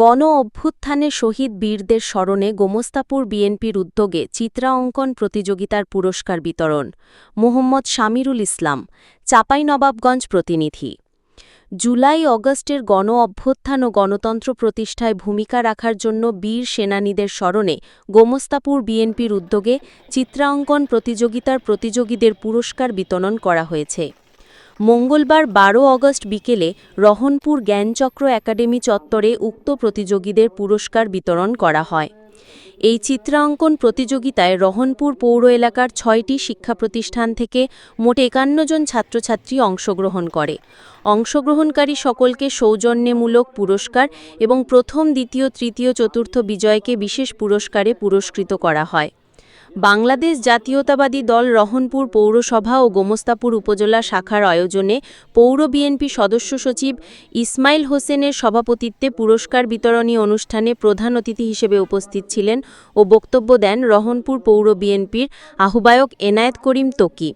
গণ অভ্যুত্থানে শহীদ বীরদের স্মরণে গোমস্তাপুর বিএনপির উদ্যোগে চিত্রা অঙ্কন প্রতিযোগিতার পুরস্কার বিতরণ, মোহাম্মদ শামিরুল ইসলাম, চাঁপাইনবাবগঞ্জ প্রতিনিধি। জুলাই অগস্টের গণ অভ্যুত্থান ও গণতন্ত্র প্রতিষ্ঠায় ভূমিকা রাখার জন্য বীর সেনানীদের স্মরণে গোমস্তাপুর বিএনপির উদ্যোগে চিত্রাঙ্কন প্রতিযোগিতার প্রতিযোগীদের পুরস্কার বিতরণ করা হয়েছে। মঙ্গলবার বারো অগস্ট বিকেলে রহনপুর জ্ঞানচক্র একাডেমি চত্বরে উক্ত প্রতিযোগীদের পুরস্কার বিতরণ করা হয়। এই চিত্রাঙ্কন প্রতিযোগিতায় রহনপুর পৌর এলাকার ছয়টি শিক্ষা প্রতিষ্ঠান থেকে মোট একান্ন জন ছাত্রছাত্রী অংশগ্রহণ করে। অংশগ্রহণকারী সকলকে সৌজন্যমূলক পুরস্কার এবং প্রথম, দ্বিতীয়, তৃতীয়, চতুর্থ বিজয়কে বিশেষ পুরস্কারে পুরস্কৃত করা হয়। বাংলাদেশ জাতীয়তাবাদী দল রহনপুর পৌরসভা ও গোমস্তাপুর উপজেলা শাখার আয়োজনে পৌর বিএনপি সদস্য সচিব ইসমাইল হোসেনের সভাপতিত্বে পুরস্কার বিতরণী অনুষ্ঠানে প্রধান অতিথি হিসেবে উপস্থিত ছিলেন ও বক্তব্য দেন রহনপুর পৌর বিএনপির আহ্বায়ক এনায়েত করিম তোকি।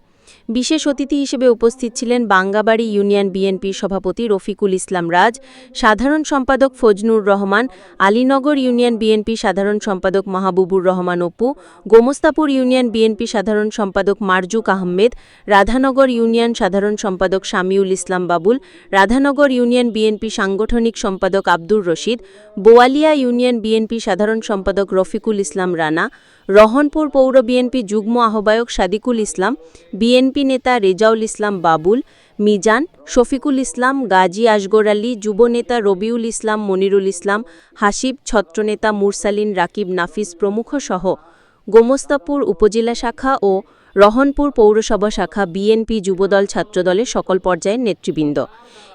বিশেষ অতিথি হিসেবে উপস্থিত ছিলেন বাঙ্গাবাড়ি ইউনিয়ন বিএনপির সভাপতি রফিকুল ইসলাম রাজ, সাধারণ সম্পাদক ফজনুর রহমান, আলীনগর ইউনিয়ন বিএনপি সাধারণ সম্পাদক মাহবুবুর রহমান অপু, গোমস্তাপুর ইউনিয়ন বিএনপি সাধারণ সম্পাদক মারজুক আহমেদ, রাধানগর ইউনিয়ন সাধারণ সম্পাদক শামিউল ইসলাম বাবুল, রাধানগর ইউনিয়ন বিএনপি সাংগঠনিক সম্পাদক আব্দুর রশিদ, বোয়ালিয়া ইউনিয়ন বিএনপি সাধারণ সম্পাদক রফিকুল ইসলাম রানা, রহনপুর পৌর বিএনপি যুগ্ম আহ্বায়ক সাদিকুল ইসলাম, বিএনপি নেতা রেজাউল ইসলাম বাবুল, মিজান, শফিকুল ইসলাম, গাজী আসগর আলী যুবনেতা রবিউল ইসলাম, মনিরুল ইসলাম, হাসিব, ছত্রনেতা মুরসালিন, রাকিব নাফিস প্রমুখ সহ গোমস্তাপুর উপজেলা শাখা ও রহনপুর পৌরসভা শাখা বিএনপি যুবদল ছাত্রদলের সকল পর্যায়ের নেতৃবৃন্দ।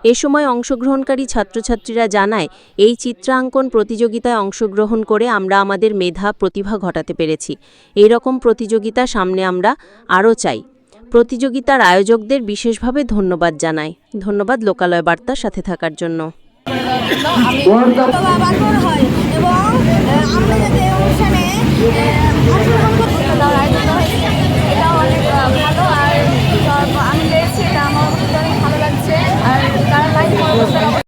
এ সময় অংশগ্রহণকারী ছাত্রছাত্রীরা জানায়, এই চিত্রাঙ্কন প্রতিযোগিতায় অংশগ্রহণ করে আমরা আমাদের মেধা, প্রতিভা ঘটাতে পেরেছি। এই রকম প্রতিযোগিতা সামনে আমরা আরও চাই। প্রতিযোগিতার আয়োজকদের বিশেষভাবে ধন্যবাদ জানাই। ধন্যবাদ লোকালয় বার্তার সাথে থাকার জন্য। হয় এবং